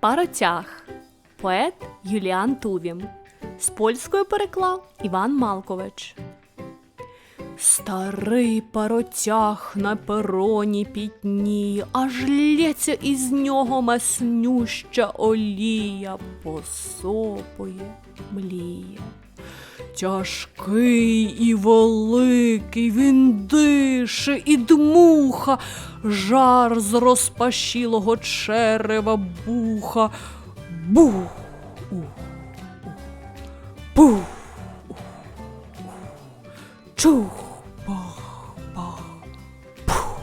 Паротяг. Поет Юліан Тувім. З польської переклав Іван Малкович. Старий паротяг на пероні пітніє, аж лється із нього маснюща олія, посопує, мліє. Тяжкий і великий він дише і дмуха, жар з розпашілого черева буха. Бух, ух, ух, бух, ух, ух, чух, бах, бах, пух.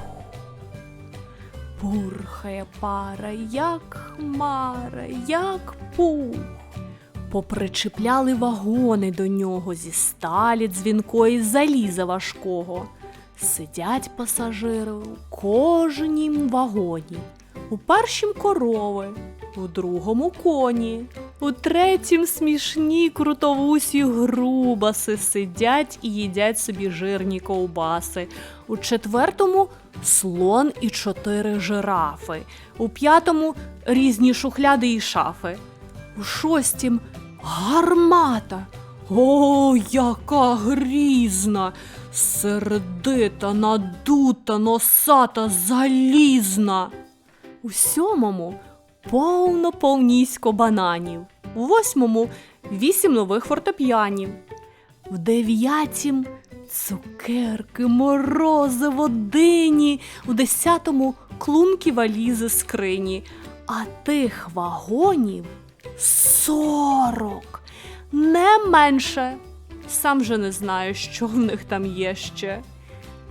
Бурхає пара, як хмара, як пух. Попричіпляли вагони до нього зі сталі дзвінкої заліза важкого. Сидять пасажири у кожнім вагоні. У першім корови, у другому коні, у третім смішні крутовусі грубаси сидять і їдять собі жирні ковбаси. У четвертому слон і чотири жирафи, у п'ятому різні шухляди і шафи. У шостім гармата. О, яка грізна, сердита, надута, носата, залізна. У сьомому повно повнісько бананів, у восьмому вісім нових фортепіанів, в дев'ятім цукерки, морозиво, дині, у десятому клунки валізи скрині, а тих вагонів сорок, не менше. Сам же не знаю, що в них там є ще.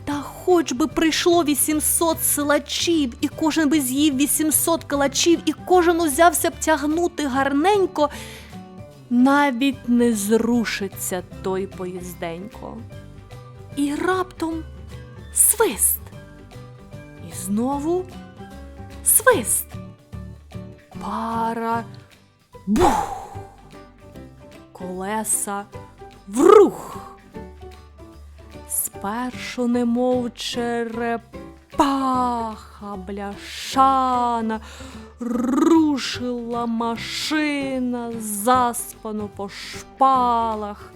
Та хоч би прийшло 800 силачів, і кожен би з'їв 800 калачів, і кожен узявся б тягнути гарненько, навіть не зрушиться той поїзденько. І раптом свист. І знову свист. Пара бух. Колеса врух. Спершу немов черепаха бляшана, рушила машина, заспано по шпалах,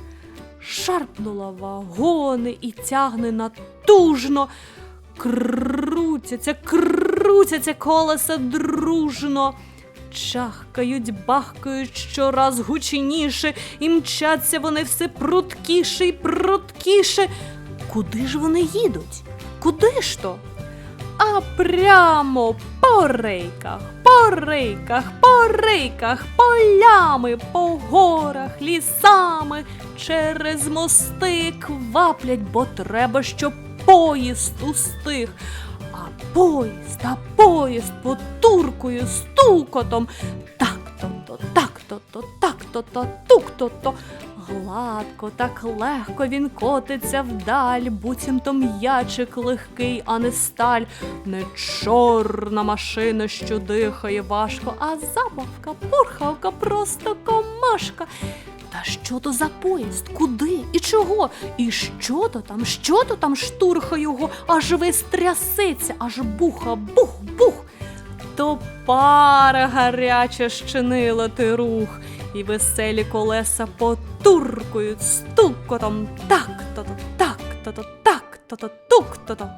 шарпнула вагони і тягне натужно. Крутяться, крутяться колеса дружно. Чахкають, бахкають щораз гучніше, і мчаться вони все пруткіше і пруткіше. Куди ж вони їдуть? Куди ж то? А прямо по рейках, по рейках, по рейках, полями, по горах, лісами, через мости кваплять, бо треба, щоб поїзд устиг. Поїзд, а поїзд потуркою стукотом. Так-то-то, так-то-то, так-то-то, тук-то-то. Гладко, так легко він котиться вдаль, буцімто м'ячик легкий, а не сталь. Не чорна машина, що дихає важко, а забавка, пурхавка, просто комашка. Та що то за поїзд? Куди і чого? І що то там, що то там штурха його, аж весь трясеться, аж буха, бух, бух. То пара гаряча щинила ти рух, і веселі колеса потуркують стукотом так-то-то, так-то-то, так-то-то, тук-то-то.